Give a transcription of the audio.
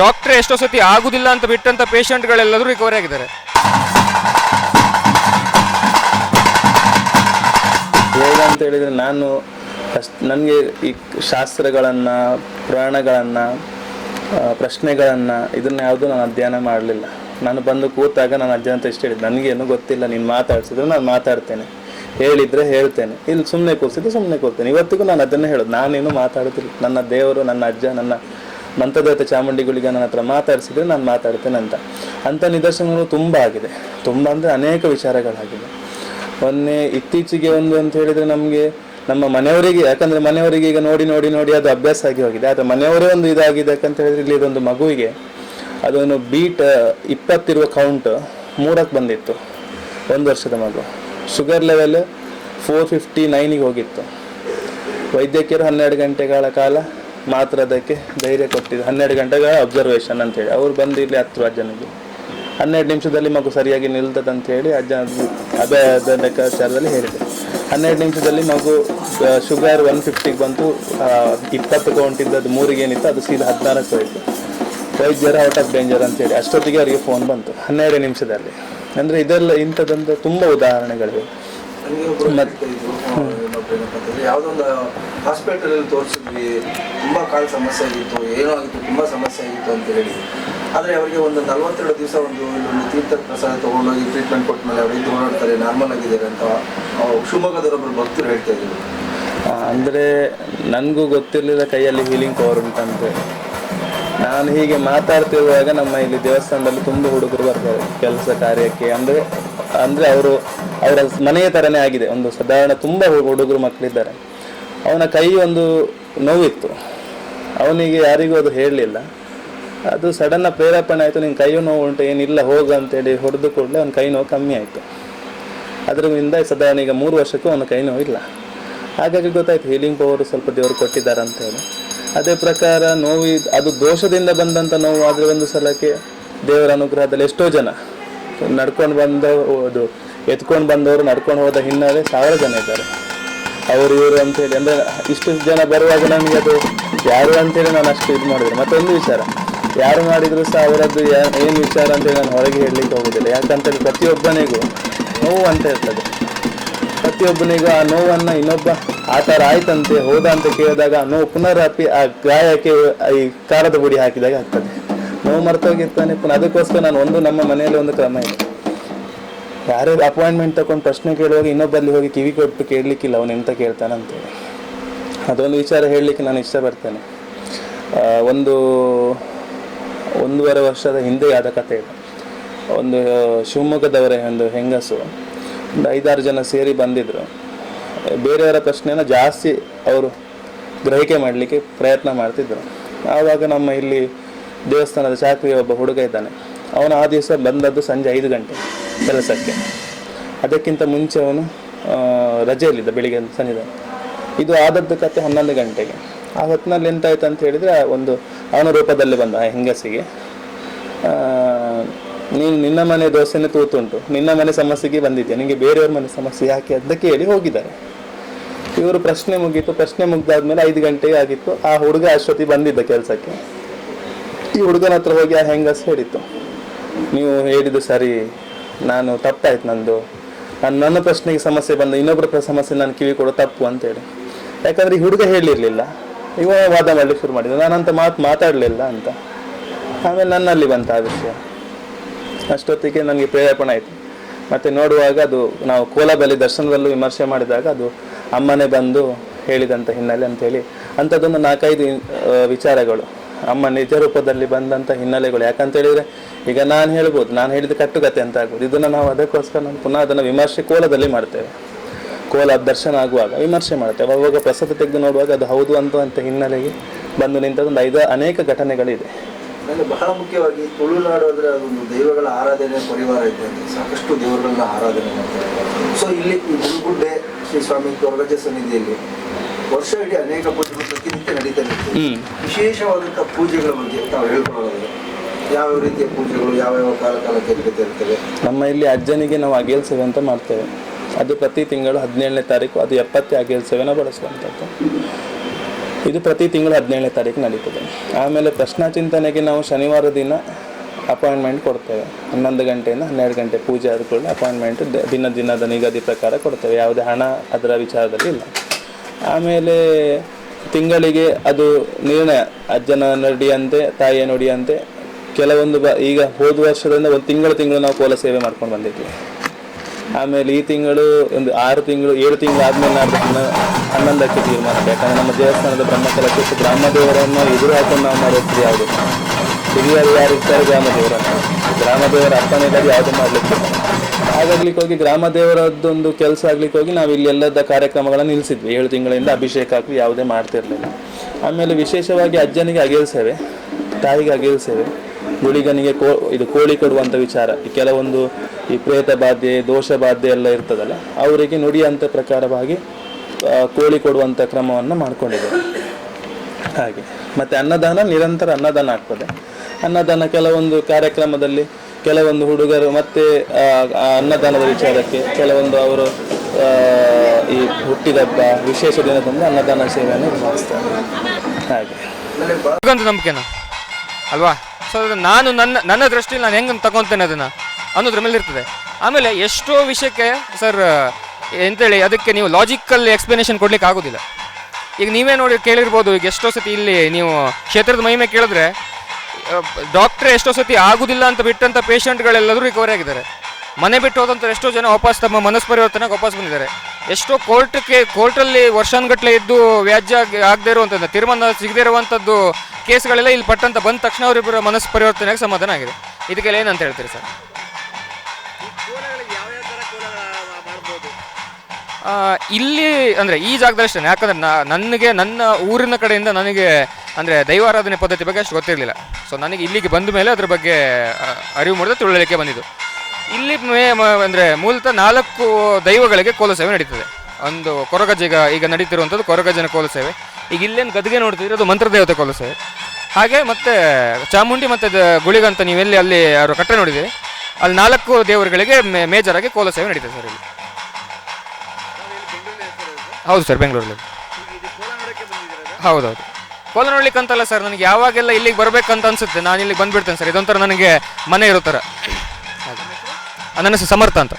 ಡಾಕ್ಟ್ರೆ ಎಷ್ಟೋ ಸತಿ ಆಗುದಿಲ್ಲ ಅಂತ ಬಿಟ್ಟಂತ ಪೇಷಂಟ್ಗಳೆಲ್ಲರೂ ರಿಕವರಿ ಆಗಿದ್ದಾರೆ. ಅಂತ ಹೇಳಿದರೆ ನಾನು ನನಗೆ ಈ ಶಾಸ್ತ್ರಗಳನ್ನು, ಪುರಾಣಗಳನ್ನು ಪ್ರಶ್ನೆಗಳನ್ನು ಇದನ್ನ ಯಾವುದು ನಾನು ಅಧ್ಯಯನ ಮಾಡಲಿಲ್ಲ. ನಾನು ಬಂದು ಕೂತಾಗ ನಾನು ಅಜ್ಜ ಅಂತ ಇಷ್ಟು ಹೇಳಿದ್ದು. ನನಗೇನು ಗೊತ್ತಿಲ್ಲ, ನೀನು ಮಾತಾಡ್ಸಿದ್ರೆ ನಾನು ಮಾತಾಡ್ತೇನೆ. ಹೇಳಿದರೆ ಹೇಳ್ತೇನೆ. ಇಲ್ಲಿ ಸುಮ್ಮನೆ ಕೂರಿಸಿದ್ರೆ ಸುಮ್ಮನೆ ಕೂರ್ತೇನೆ. ಇವತ್ತಿಗೂ ನಾನು ಅದನ್ನೇ ಹೇಳೋದು. ನಾನೇನು ಮಾತಾಡೋದಿಲ್ಲ. ನನ್ನ ದೇವರು, ನನ್ನ ಅಜ್ಜ, ನನ್ನ ಮಂತ್ರದೇವತೆ ಚಾಮುಂಡಿಗಳಿಗೆ ನನ್ನ ಹತ್ರ ಮಾತಾಡಿಸಿದ್ರೆ ನಾನು ಮಾತಾಡ್ತೇನೆ ಅಂತ. ಅಂಥ ನಿದರ್ಶನಗಳು ತುಂಬ ಆಗಿದೆ. ತುಂಬ ಅಂದರೆ ಅನೇಕ ವಿಚಾರಗಳಾಗಿದೆ ಮೊನ್ನೆ ಇತ್ತೀಚೆಗೆ ಒಂದು ಅಂತ ಹೇಳಿದ್ರೆ ನಮಗೆ ನಮ್ಮ ಮನೆಯವರಿಗೆ, ಯಾಕಂದ್ರೆ ಮನೆಯವರಿಗೆ ಈಗ ನೋಡಿ ನೋಡಿ ನೋಡಿ ಅದು ಅಭ್ಯಾಸ ಆಗಿ ಹೋಗಿದೆ. ಆದರೆ ಮನೆಯವರೇ ಒಂದು ಇದಾಗಿದೆ ಯಾಕಂತ ಹೇಳಿದ್ರೆ ಇಲ್ಲಿ ಇದೊಂದು ಮಗುವಿಗೆ ಅದೊಂದು ಬೀಟ್ ಇಪ್ಪತ್ತಿರುವ ಕೌಂಟ್ ಮೂರಕ್ಕೆ ಬಂದಿತ್ತು. ಒಂದು ವರ್ಷದ ಮಗು. ಶುಗರ್ ಲೆವೆಲ್ ಫೋರ್ ಫಿಫ್ಟಿ ನೈನಿಗೆ ಹೋಗಿತ್ತು. ವೈದ್ಯಕೀಯರು ಹನ್ನೆರಡು ಗಂಟೆಗಳ ಕಾಲ ಮಾತ್ರ ಅದಕ್ಕೆ ಧೈರ್ಯ ಕೊಟ್ಟಿದ್ದು. ಹನ್ನೆರಡು ಗಂಟೆಗಳ ಅಬ್ಸರ್ವೇಷನ್ ಅಂತೇಳಿ ಅವ್ರು ಬಂದು ಇಲ್ಲಿ ಹತ್ತು ಅಜ್ಜನಿಗೆ ಹನ್ನೆರಡು ನಿಮಿಷದಲ್ಲಿ ಮಗು ಸರಿಯಾಗಿ ನಿಲ್ತದೆ ಅಂತ ಹೇಳಿ ಅಜ್ಜ ಅಭಯದ ಲೆಕ್ಕಾಚಾರದಲ್ಲಿ ಹೇಳಿದೆ ಹನ್ನೆರಡು ನಿಮಿಷದಲ್ಲಿ ಮಗು ಶುಗರ್ ಒನ್ ಫಿಫ್ಟಿಗೆ ಬಂತು. ಇಪ್ಪತ್ತು ಕೌಂಟ್ ಇದ್ದದ್ದು ಮೂರಿಗೆ ಏನಿತ್ತು ಅದು ಸೀದಾ ಹದಿನಾರಕ್ಕೆ ಹೋಯಿತು. ವೈದ್ಯರ ಔಟ್ ಆಫ್ ಡೇಂಜರ್ ಅಂತೇಳಿ ಅಷ್ಟೊತ್ತಿಗೆ ಅವರಿಗೆ ಫೋನ್ ಬಂತು. ಹನ್ನೆರಡು ನಿಮಿಷದಲ್ಲಿ. ಅಂದರೆ ಇದೆಲ್ಲ ಇಂಥದ್ದಂತ ತುಂಬ ಉದಾಹರಣೆಗಳಿವೆ. ನನಗೆ ಒಬ್ರು ಯಾವುದೊಂದು ಇದ್ರು, ಆ, ಇನ್ನೊಬ್ರು ಏನಪ್ಪ ಅಂತಂದ್ರೆ ಯಾವುದೋ ಒಂದು ಹಾಸ್ಪಿಟಲ್ ಅಲ್ಲಿ ತೋರಿಸಿದ್ವಿ ತುಂಬಾ ಕಾಲು ಸಮಸ್ಯೆ ಆಗಿತ್ತು ಏನೋ ಆಗಿತ್ತು ತುಂಬಾ ಸಮಸ್ಯೆ ಆಗಿತ್ತು ಅಂತ ಹೇಳಿ. ಆದ್ರೆ ಅವರಿಗೆ ಒಂದು ನಲ್ವತ್ತೆರಡು ದಿವಸ ಒಂದು ಇಲ್ಲೊಂದು ತೀರ್ಥ ಪ್ರಸಾದ ತಗೊಂಡೋಗಿ ಟ್ರೀಟ್ಮೆಂಟ್ ಕೊಟ್ಟ ಮೇಲೆ ಅವರಿಗೆ ಓಡಾಡ್ತಾರೆ ನಾರ್ಮಲ್ ಆಗಿದ್ದಾರೆ ಅಂತ ಶಿವಮೊಗ್ಗದವರೊಬ್ಬರು ಭಕ್ತರು ಹೇಳ್ತಾ ಇದ್ರು. ಅಂದ್ರೆ ನನಗೂ ಗೊತ್ತಿರಲಿಲ್ಲ ಕೈಯಲ್ಲಿ ಹೀಲಿಂಗ್ ಪವರ್ ಉಂಟಂತೆ. ನಾನು ಹೀಗೆ ಮಾತಾಡ್ತಿರುವಾಗ ನಮ್ಮ ಇಲ್ಲಿ ದೇವಸ್ಥಾನದಲ್ಲಿ ತುಂಬ ಹುಡುಗರು ಬರ್ತಾರೆ ಕೆಲಸ ಕಾರ್ಯಕ್ಕೆ. ಅಂದ್ರೆ ಅಂದ್ರೆ ಅವರು ಅವರ ಮನೆಯ ಥರನೇ ಆಗಿದೆ. ಒಂದು ಸಾಧಾರಣ ತುಂಬ ಹುಡುಗರು ಮಕ್ಕಳಿದ್ದಾರೆ. ಅವನ ಕೈ ಒಂದು ನೋವಿತ್ತು. ಅವನಿಗೆ ಯಾರಿಗೂ ಅದು ಹೇಳಲಿಲ್ಲ. ಅದು ಸಡನ್ನ ಪ್ರೇರೇಪಣೆ ಆಯಿತು. ನಿನ್ನ ಕೈಯು ನೋವು ಉಂಟು ಏನಿಲ್ಲ, ಹೋಗು ಅಂತೇಳಿ ಹೊಡೆದು ಕೂಡಲೇ ಅವನ ಕೈ ನೋವು ಕಮ್ಮಿ ಆಯಿತು. ಅದರಿಂದ ಸಾಧಾರಣ ಈಗ ಮೂರು ವರ್ಷಕ್ಕೂ ಅವನ ಕೈ ನೋವು ಇಲ್ಲ ಹಾಗಾಗಿ ಗೊತ್ತಾಯ್ತು ಹೀಲಿಂಗ್ ಪವರು ಸ್ವಲ್ಪ ದೇವರು ಕೊಟ್ಟಿದ್ದಾರೆ ಅಂತ ಹೇಳಿ. ಅದೇ ಪ್ರಕಾರ ನೋವು, ಅದು ದೋಷದಿಂದ ಬಂದಂಥ ನೋವು ಆದರೆ ಒಂದು ಸಲಕ್ಕೆ ದೇವರ ಅನುಗ್ರಹದಲ್ಲಿ ಎಷ್ಟೋ ಜನ ನಡ್ಕೊಂಡು ಬಂದ ಅದು ಎತ್ಕೊಂಡು ಬಂದವರು ನಡ್ಕೊಂಡು ಹೋದ ಹಿನ್ನೆಲೆ ಸಾವಿರ ಜನ ಇದ್ದಾರೆ. ಅವರು ಇವರು ಅಂತೇಳಿ ಅಂದರೆ ಇಷ್ಟು ಜನ ಬರುವಾಗ ನನಗೆ ಅದು ಯಾರು ಅಂತೇಳಿ ನಾನು ಅಷ್ಟು ಇದು ಮಾಡಿದ್ರು ಮತ್ತೊಂದು ವಿಚಾರ, ಯಾರು ಮಾಡಿದ್ರು ಸಹ ಅವರದ್ದು ಏನು ವಿಚಾರ ಅಂತೇಳಿ ನಾನು ಹೊರಗೆ ಹೇಳಲಿಕ್ಕೆ ಹೋಗೋದಿಲ್ಲ. ಯಾಕಂತೇಳಿ ಪ್ರತಿಯೊಬ್ಬನಿಗೂ ನೋವು ಅಂತ ಇರ್ತದೆ. ಪ್ರತಿಯೊಬ್ಬನಿಗೂ ಆ ನೋವನ್ನು ಇನ್ನೊಬ್ಬ ಆ ಥರ ಆಯ್ತಂತೆ, ಹೋದ ಅಂತ ಕೇಳಿದಾಗ ನೋವು ಪುನರಾಪಿ ಆ ಗಾಯಕ್ಕೆ ಈ ಕಾರದ ಗುಡಿ ಹಾಕಿದಾಗ ಆಗ್ತದೆ. ನೋವು ಮರ್ತೋಗಿರ್ತಾನೆ ಪುನಃ ಅದಕ್ಕೋಸ್ಕರ ನಾನು ಒಂದು ನಮ್ಮ ಮನೆಯಲ್ಲಿ ಒಂದು ಕ್ರಮ ಇದೆ. ಯಾರೇ ಅಪಾಯಿಂಟ್ಮೆಂಟ್ ತಗೊಂಡು ಪ್ರಶ್ನೆ ಕೇಳುವಾಗ ಇನ್ನೊಬ್ಬಲ್ಲಿ ಹೋಗಿ ಕಿವಿ ಕೊಟ್ಟು ಕೇಳಲಿಕ್ಕಿಲ್ಲ ಅವನು ಎಂತ ಕೇಳ್ತಾನೆ ಅಂತೇಳಿ. ಅದೊಂದು ವಿಚಾರ ಹೇಳಲಿಕ್ಕೆ ನಾನು ಇಷ್ಟಪಡ್ತೇನೆ. ಒಂದು ಒಂದೂವರೆ ವರ್ಷದ ಹಿಂದೆ ಆದ ಕಥೆ ಇದೆ. ಒಂದು ಶಿವಮೊಗ್ಗದವರ ಒಂದು ಹೆಂಗಸು ಒಂದು ಐದಾರು ಜನ ಸೇರಿ ಬಂದಿದ್ರು. ಬೇರೆಯವರ ಪ್ರಶ್ನೆನ ಜಾಸ್ತಿ ಅವರು ಗ್ರಹಿಕೆ ಮಾಡಲಿಕ್ಕೆ ಪ್ರಯತ್ನ ಮಾಡ್ತಿದ್ದರು ಆವಾಗ ನಮ್ಮ ಇಲ್ಲಿ ದೇವಸ್ಥಾನದ ಚಾಕ್ರಿಯ ಒಬ್ಬ ಹುಡುಗ ಇದ್ದಾನೆ. ಅವನು ಆ ದಿವಸ ಬಂದದ್ದು ಸಂಜೆ ಐದು ಗಂಟೆ ಕೆಲಸಕ್ಕೆ. ಅದಕ್ಕಿಂತ ಮುಂಚೆ ಅವನು ರಜೆಯಲ್ಲಿದ್ದ ಬೆಳಿಗ್ಗೆ ಸಂಜೆ. ಇದು ಆದದ್ದು ಕತೆ ಹನ್ನೊಂದು ಗಂಟೆಗೆ. ಆ ಹೊತ್ತಿನಲ್ಲಿ ಎಂತಾಯ್ತು ಅಂತ ಹೇಳಿದ್ರೆ ಒಂದು ಅವನ ರೂಪದಲ್ಲಿ ಬಂದ ಆ ಹೆಂಗಸಿಗೆ ನೀನು ನಿನ್ನ ಮನೆ ದೋಸೆನೇ ತೂತುಂಟು. ನಿನ್ನ ಮನೆ ಸಮಸ್ಯೆಗೆ ಬಂದಿದ್ದೆ ನಿಮಗೆ ಬೇರೆಯವ್ರ ಮನೆ ಸಮಸ್ಯೆ ಯಾಕೆ? ಅಂತ ಕೇಳಿ ಹೋಗಿದ್ದಾರೆ. ಇವರು ಪ್ರಶ್ನೆ ಮುಗೀತು ಪ್ರಶ್ನೆ ಮುಗ್ದಾದ್ಮೇಲೆ ಐದು ಗಂಟೆಗೆ ಆಗಿತ್ತು. ಆ ಹುಡುಗ ಅಶ್ವತಿ ಬಂದಿದ್ದ ಕೆಲಸಕ್ಕೆ. ಈ ಹುಡುಗನ ಹತ್ರ ಹೋಗಿ ಆ ಹೆಂಗಸ್ ಹೇಳಿತ್ತು. ನೀವು ಹೇಳಿದ್ದು ಸರಿ, ನಾನು ತಪ್ಪಾಯ್ತು ನಂದು. ನಾನು ನನ್ನ ಪ್ರಶ್ನೆಗೆ ಸಮಸ್ಯೆ ಬಂದು ಇನ್ನೊಬ್ಬರ ಸಮಸ್ಯೆ ನಾನು ಕಿವಿ ಕೊಡು ತಪ್ಪು ಅಂತೇಳಿ. ಯಾಕಂದ್ರೆ ಈ ಹುಡುಗ ಹೇಳಿರ್ಲಿಲ್ಲ. ಇವ ವಾದ ಮಾಡಲಿಕ್ಕೆ ಶುರು ಮಾಡಿದ ನಾನಂತ ಮಾತು, ಮಾತಾಡಲಿಲ್ಲ ಅಂತ. ಆಮೇಲೆ ನನ್ನಲ್ಲಿ ಬಂತ ಆ ವಿಷಯ. ಅಷ್ಟೊತ್ತಿಗೆ ನನಗೆ ಪ್ರೇರೇಪಣೆ ಆಯಿತು. ಮತ್ತು ನೋಡುವಾಗ ಅದು, ನಾವು ಕೋಲಾಬಲಿ ದರ್ಶನದಲ್ಲೂ ವಿಮರ್ಶೆ ಮಾಡಿದಾಗ ಅದು ಅಮ್ಮನೇ ಬಂದು ಹೇಳಿದಂಥ ಹಿನ್ನೆಲೆ ಅಂತೇಳಿ. ಅಂಥದ್ದೊಂದು ನಾಲ್ಕೈದು ವಿಚಾರಗಳು. ಅಮ್ಮ ನಿಜ ರೂಪದಲ್ಲಿ ಬಂದಂಥ ಹಿನ್ನೆಲೆಗಳು. ಯಾಕಂತ ಹೇಳಿದ್ರೆ, ಈಗ ನಾನು ಹೇಳ್ಬೋದು, ನಾನು ಹೇಳಿದ ಕಟ್ಟುಕತೆ ಅಂತ ಆಗ್ಬೋದು. ಇದನ್ನು ನಾವು ಅದಕ್ಕೋಸ್ಕರ ನಾವು ಪುನಃ ಅದನ್ನು ವಿಮರ್ಶೆ ಕೋಲದಲ್ಲಿ ಮಾಡ್ತೇವೆ. ಕೋಲ ದರ್ಶನ ಆಗುವಾಗ ವಿಮರ್ಶೆ ಮಾಡ್ತೇವೆ. ಅವಾಗ ಪ್ರಸಾದ ತೆಗೆದು ನೋಡುವಾಗ ಅದು ಹೌದು ಅಂತ ಅಂತ ಹಿನ್ನೆಲೆಗೆ ಬಂದು ನಿಂತದೊಂದು ಐದು ಅನೇಕ ಘಟನೆಗಳಿದೆ. ಬಹಳ ಮುಖ್ಯವಾಗಿ ತುಳುನಾಡು ಅಂದ್ರೆ ಅದೊಂದು ದೈವಗಳ ಆರಾಧನೆ ಪರಿವಾರ ಇದೆ ಸಾಕಷ್ಟು ದೇವರುಗಳನ್ನ ಆರಾಧನೆ ಮಾಡ್ತಾರೆ. ಸೊ ಇಲ್ಲಿ ಈ ಮುಳುಗುಡ್ಡೆ ಶ್ರೀ ಸ್ವಾಮಿ ಕೊರಗಜ್ಜ ಸನ್ನಿಧಿಯಲ್ಲಿ ವರ್ಷ ಇಡೀ ಅನೇಕ ವಿಶೇಷವಾದಂಥ ಪೂಜೆಗಳ ಬಗ್ಗೆ ತಾವು ಯಾವ ರೀತಿಯ ಪೂಜೆಗಳು ಯಾವ ಯಾವ ಕಾಲ ಕಾಲಕ್ಕೆ ನಡೀತಾ ಇರ್ತವೆ ನಮ್ಮ ಇಲ್ಲಿ ಅಜ್ಜನಿಗೆ ನಾವು ಅಗೇಲ್ ಸೇವೆ ಅಂತ ಮಾಡ್ತೇವೆ. ಅದು ಪ್ರತಿ ತಿಂಗಳು ಹದಿನೇಳನೇ ತಾರೀಕು ಅದು ಎಪ್ಪತ್ತೇ ಅಗೇಲ್ ಸೇವೆನ ಬಳಸುವಂಥದ್ದು. ಇದು ಪ್ರತಿ ತಿಂಗಳು ಹದಿನೇಳನೇ ತಾರೀಕು ನಡೀತದೆ. ಆಮೇಲೆ ಪ್ರಶ್ನಾ ಚಿಂತನೆಗೆ ನಾವು ಶನಿವಾರ ದಿನ ಅಪಾಯಿಂಟ್ಮೆಂಟ್ ಕೊಡ್ತೇವೆ. ಹನ್ನೊಂದು ಗಂಟೆಯಿಂದ ಹನ್ನೆರಡು ಗಂಟೆ ಪೂಜೆ ಆದ ಕೂಡಲೇ ಅಪಾಯಿಂಟ್ಮೆಂಟ್ ದಿನ ದಿನದ ನಿಗದಿ ಪ್ರಕಾರ ಕೊಡ್ತೇವೆ. ಯಾವುದೇ ಹಣ ಅದರ ವಿಚಾರದಲ್ಲಿ ಇಲ್ಲ. ಆಮೇಲೆ ತಿಂಗಳಿಗೆ ಅದು ನಿರ್ಣಯ. ಅಜ್ಜನ ನುಡಿಯಂತೆ, ತಾಯಿಯ ನುಡಿಯಂತೆ. ಕೆಲವೊಂದು ಬ, ಈಗ ಹೋದ ವರ್ಷದಿಂದ ಒಂದು ತಿಂಗಳು ತಿಂಗಳು ನಾವು ಕೋಲ ಸೇವೆ ಮಾಡ್ಕೊಂಡು ಬಂದಿದ್ವಿ. ಆಮೇಲೆ ಈ ತಿಂಗಳು ಒಂದು ಆರು ತಿಂಗಳು, ಏಳು ತಿಂಗಳು ಆದಮೇಲೆ ಹನ್ನ ಹನ್ನೊಂದಕ್ಕೆ ತೀರ್ಮಾನ. ಯಾಕಂದ್ರೆ ನಮ್ಮ ದೇವಸ್ಥಾನದ ಬ್ರಹ್ಮಕಲಕ್ಕೆ ಗ್ರಾಮದೇವರನ್ನು ಎದುರು ಹಾಕೊಂಡು ನಾವು ಮಾಡೋದು ಯಾವುದು? ಹಿರಿಯರು ಯಾರು ಇರ್ತಾರೆ ಗ್ರಾಮದೇವರನ್ನು. ಗ್ರಾಮದೇವರ ಅಪ್ಪನೇ ಇಲ್ಲದೆ ಯಾವುದು ಮಾಡ್ಲಿಕ್ಕೆ ಹಾಗಾಗ್ಲಿಕ್ಕೆ ಹೋಗಿ ಗ್ರಾಮದೇವರದ್ದೊಂದು ಕೆಲಸ ಆಗ್ಲಿಕ್ಕೆ ಹೋಗಿ ನಾವು ಇಲ್ಲಿ ಎಲ್ಲದ ಕಾರ್ಯಕ್ರಮಗಳನ್ನು ನಿಲ್ಲಿಸಿದ್ವಿ ಏಳು ತಿಂಗಳಿಂದ ಅಭಿಷೇಕ ಹಾಕಿ ಯಾವುದೇ ಮಾಡ್ತಿರ್ಲಿಲ್ಲ. ಆಮೇಲೆ ವಿಶೇಷವಾಗಿ ಅಜ್ಜನಿಗೆ ಅಗೇಲ್ ಸೇವೆ, ತಾಯಿಗೆ ಅಗೇಲ್ ಸೇವೆ, ಗುಳಿಗನಿಗೆ ಕೋ, ಇದು ಕೋಳಿ ಕೊಡುವಂಥ ವಿಚಾರ. ಈ ಕೆಲವೊಂದು ಈ ಪ್ರೇತ ಬಾಧೆ ದೋಷ ಬಾಧೆ ಎಲ್ಲ ಇರ್ತದಲ್ಲ, ಅವರಿಗೆ ನುಡಿಯಂಥ ಪ್ರಕಾರವಾಗಿ ಕೋಳಿ ಕೊಡುವಂಥ ಕ್ರಮವನ್ನು ಮಾಡ್ಕೊಂಡಿದ್ದೇವೆ ಹಾಗೆ. ಮತ್ತು ಅನ್ನದಾನ ನಿರಂತರ ಅನ್ನದಾನ ಆಗ್ತದೆ. ಅನ್ನದಾನ ಕೆಲವೊಂದು ಕಾರ್ಯಕ್ರಮದಲ್ಲಿ ಕೆಲವೊಂದು ಹುಡುಗರು ಮತ್ತೆ ಅನ್ನದಾನದ ವಿಚಾರಕ್ಕೆ ಕೆಲವೊಂದು ಅವರು ಈ ಹುಟ್ಟಿದಬ್ಬ, ವಿಶೇಷ ದಿನದಂದು ಅನ್ನದಾನ ಸೇವೆಯನ್ನು ಮಾಡಿಸ್ತಾರೆ ಹಾಗೆ. ಅಲ್ವಾ? ಸೊ ನಾನು ನನ್ನ ನನ್ನ ದೃಷ್ಟಿಯಲ್ಲಿ ನಾನು ಹೆಂಗೆ ತಗೊತೇನೆ ಅದನ್ನು? ಅನ್ನೋದ್ರ ಮೇಲೆ ಇರ್ತದೆ. ಆಮೇಲೆ ಎಷ್ಟೋ ವಿಷಯಕ್ಕೆ ಸರ್ ಎಂತೇಳಿ, ಅದಕ್ಕೆ ನೀವು ಲಾಜಿಕಲ್ ಎಕ್ಸ್ಪ್ಲನೇಷನ್ ಕೊಡ್ಲಿಕ್ಕೆ ಆಗೋದಿಲ್ಲ. ಈಗ ನೀವೇ ನೋಡಿ ಕೇಳಿರ್ಬೋದು, ಈಗ ಎಷ್ಟೋ ಸತಿ ಇಲ್ಲಿ ನೀವು ಕ್ಷೇತ್ರದ ಮಹಿಮೆ ಕೇಳಿದ್ರೆ ಡಾಕ್ಟ್ರೆ ಎಷ್ಟೋ ಸತಿ ಆಗುದಿಲ್ಲ ಅಂತ ಬಿಟ್ಟಂಥ ಪೇಷಂಟ್ಗಳೆಲ್ಲರೂ ರಿಕವರಿ ಆಗಿದ್ದಾರೆ. ಮನೆ ಬಿಟ್ಟು ಹೋದಂಥ ಎಷ್ಟೋ ಜನ ವಾಪಸ್ ತಮ್ಮ ಮನಸ್ಸು ಪರಿವರ್ತನೆಗೆ ವಾಪಸ್ ಬಂದಿದ್ದಾರೆ. ಎಷ್ಟೋ ಕೋರ್ಟ್ಗೆ ಕೋರ್ಟಲ್ಲಿ ವರ್ಷಾನುಗಟ್ಟಲೆ ಇದ್ದು ವ್ಯಾಜ್ಯ ಆಗಿ- ಆಗದೇ ಇರುವಂಥದ್ದು ತೀರ್ಮಾನ ಸಿಗದೇ ಇರುವಂಥದ್ದು ಕೇಸ್ಗಳೆಲ್ಲ ಇಲ್ಲಿ ಪಟ್ಟಂತ ಬಂದ ತಕ್ಷಣ ಅವರಿಬ್ಬರ ಮನಸ್ಸು ಪರಿವರ್ತನೆಗೆ ಸಮಾಧಾನ ಆಗಿದೆ. ಇದಕ್ಕೆಲ್ಲ ಏನಂತ ಹೇಳ್ತೀರಿ ಸರ್? ಇಲ್ಲಿ ಅಂದರೆ ಈ ಜಾಗದಲ್ಲಿ ಅಷ್ಟೇ ಯಾಕಂದ್ರೆ ನನಗೆ, ನನ್ನ ಊರಿನ ಕಡೆಯಿಂದ ನನಗೆ ಅಂದರೆ ದೈವಾರಾಧನೆ ಪದ್ಧತಿ ಬಗ್ಗೆ ಅಷ್ಟು ಗೊತ್ತಿರಲಿಲ್ಲ. ಸೊ ನನಗೆ ಇಲ್ಲಿಗೆ ಬಂದ ಮೇಲೆ ಅದ್ರ ಬಗ್ಗೆ ಅರಿವು ಮೂಡಿದ ತಿಳುವಳಿಕೆ ಬಂದಿದ್ದು. ಇಲ್ಲಿ ಮೇ ಅಂದರೆ ಮೂಲತಃ ನಾಲ್ಕು ದೈವಗಳಿಗೆ ಕೋಲ ಸೇವೆ ನಡೀತದೆ. ಒಂದು ಕೊರಗಜ್ಜ ಈಗ ಈಗ ನಡೀತಿರುವಂಥದ್ದು ಕೊರಗಜ್ಜನ ಕೋಲ ಸೇವೆ. ಈಗ ಇಲ್ಲೇನು ಗದ್ಗೆ ನೋಡ್ತಿದ್ರೆ ಅದು ಮಂತ್ರದೇವತೆ ಕೋಲ ಸೇವೆ. ಹಾಗೆ ಮತ್ತೆ ಚಾಮುಂಡಿ ಮತ್ತು ಗುಳಿಗಂತ ನೀವೆಲ್ಲಿ ಅಲ್ಲಿ ಯಾರು ಕಟ್ಟೆ ನೋಡಿದ್ದೀರಿ ಅಲ್ಲಿ ನಾಲ್ಕು ದೇವರುಗಳಿಗೆ ಮೇಜರ್ ಆಗಿ ಕೋಲ ಸೇವೆ ನಡೀತದೆ ಸರ್ ಇಲ್ಲಿ. ಹೌದು ಸರ್ ಬೆಂಗಳೂರಲ್ಲಿ. ಹೌದೌದು. ಕೋಲ ಅಂತಲ್ಲ ಸರ್, ನನಗೆ ಯಾವಾಗೆಲ್ಲ ಇಲ್ಲಿಗೆ ಬರ್ಬೇಕಂತ ಅನ್ಸುತ್ತೆ ನಾನು ಇಲ್ಲಿಗೆ ಬಂದ್ಬಿಡ್ತೇನೆ ಸರ್ ಇದೊಂಥರ ನನಗೆ ಮನೆ ಇರೋ ಥರ. ನನ್ನ ಹೆಸರು ಸಮರ್ಥ ಅಂತ